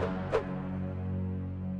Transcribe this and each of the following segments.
Thank you.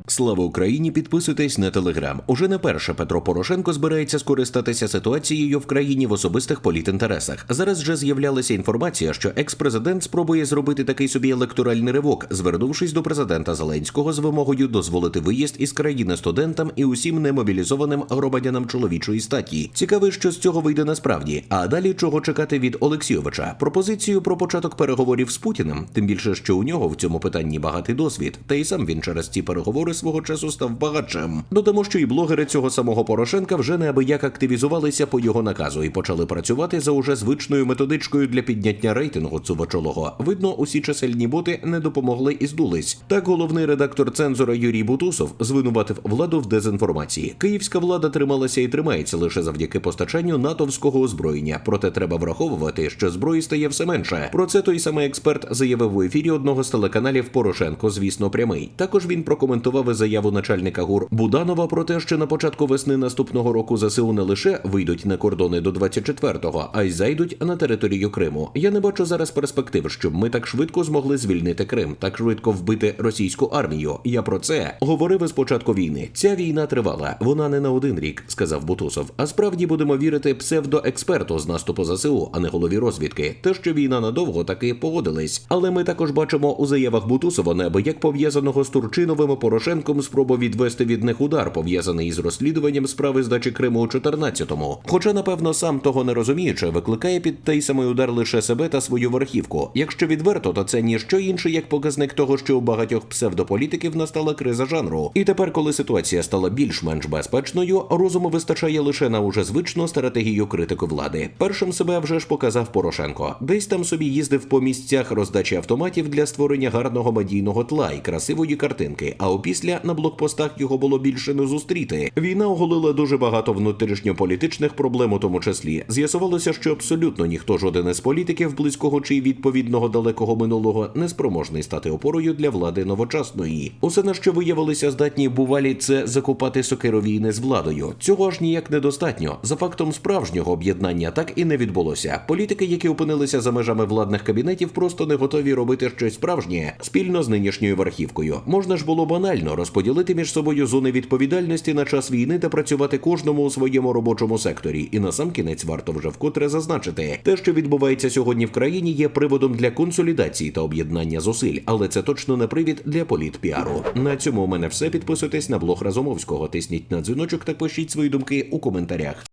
Слава Україні! Підписуйтесь на телеграм. Уже не перше Петро Порошенко збирається скористатися ситуацією в країні в особистих політінтересах. Зараз вже з'являлася інформація, що екс-президент спробує зробити такий собі електоральний ривок, звернувшись до президента Зеленського з вимогою дозволити виїзд із країни студентам і усім немобілізованим громадянам чоловічої статі. Цікаве, що з цього вийде насправді. А далі чого чекати від Олексійовича? Пропозицію про початок переговорів з Путіним, тим більше, що у нього в цьому питанні багатий досвід, та й сам він через ці переговори свого часу став багачем. Додамо, що і блогери цього самого Порошенка вже неабияк активізувалися по його наказу і почали працювати за уже звичною методичкою для підняття рейтингу цувачолого. Видно, усі чисельні боти не допомогли і здулись. Так, головний редактор цензора Юрій Бутусов звинуватив владу в дезінформації. Київська влада трималася і тримається лише завдяки постачанню натовського озброєння. Проте треба враховувати, що зброї стає все менше. Про це той самий експерт заявив у ефірі одного з телеканалів Порошенко, звісно, прямий. Також він прокоментував і заяву начальника ГУР Буданова про те, що на початку весни наступного року ЗСУ не лише вийдуть на кордони до 24-го, а й зайдуть на територію Криму. Я не бачу зараз перспектив, щоб ми так швидко змогли звільнити Крим, так швидко вбити російську армію. Я про це говорив із початку війни. Ця війна тривала. Вона не на один рік, сказав Бутусов. А справді будемо вірити псевдоексперту з наступу ЗСУ, а не голові розвідки. Те, що війна надовго таки погодились. Але ми також бачимо у заявах Бутусова неабияк пов'язаного з Турчиновим і Порошенком спробу відвести від них удар, пов'язаний із розслідуванням справи здачі Криму у 14-му. Хоча, напевно, сам того не розуміючи, викликає під той самий удар лише себе та свою верхівку. Якщо відверто, то це ніщо інше як показник того, що у багатьох псевдополітиків настала криза жанру. І тепер, коли ситуація стала більш-менш безпечною, розуму вистачає лише на уже звичну стратегію критики влади. Першим себе вже ж показав Порошенко. Десь там собі їздив по місцях роздачі автоматів для створення гарного медійного тла і красивої картинки. А опісля на блокпостах його було більше не зустріти. Війна оголила дуже багато внутрішньополітичних проблем, у тому числі. З'ясувалося, що абсолютно ніхто жоден із політиків близького чи відповідного далекого минулого не спроможний стати опорою для влади новочасної. Усе на що виявилися здатні бувалі, це закопати сокиру війни з владою. Цього ж ніяк недостатньо. За фактом справжнього об'єднання так і не відбулося. Політики, які опинилися за межами владних кабінетів, просто не готові робити щось справжнє спільно з нинішньою верхівкою. Можна ж було банально розподілити між собою зони відповідальності на час війни та працювати кожному у своєму робочому секторі. І на сам кінець варто вже вкотре зазначити, те, що відбувається сьогодні в країні, є приводом для консолідації та об'єднання зусиль, але це точно не привід для політпіару. На цьому у мене все. Підписуйтесь на блог Разумовського, тисніть на дзвіночок та пишіть свої думки у коментарях.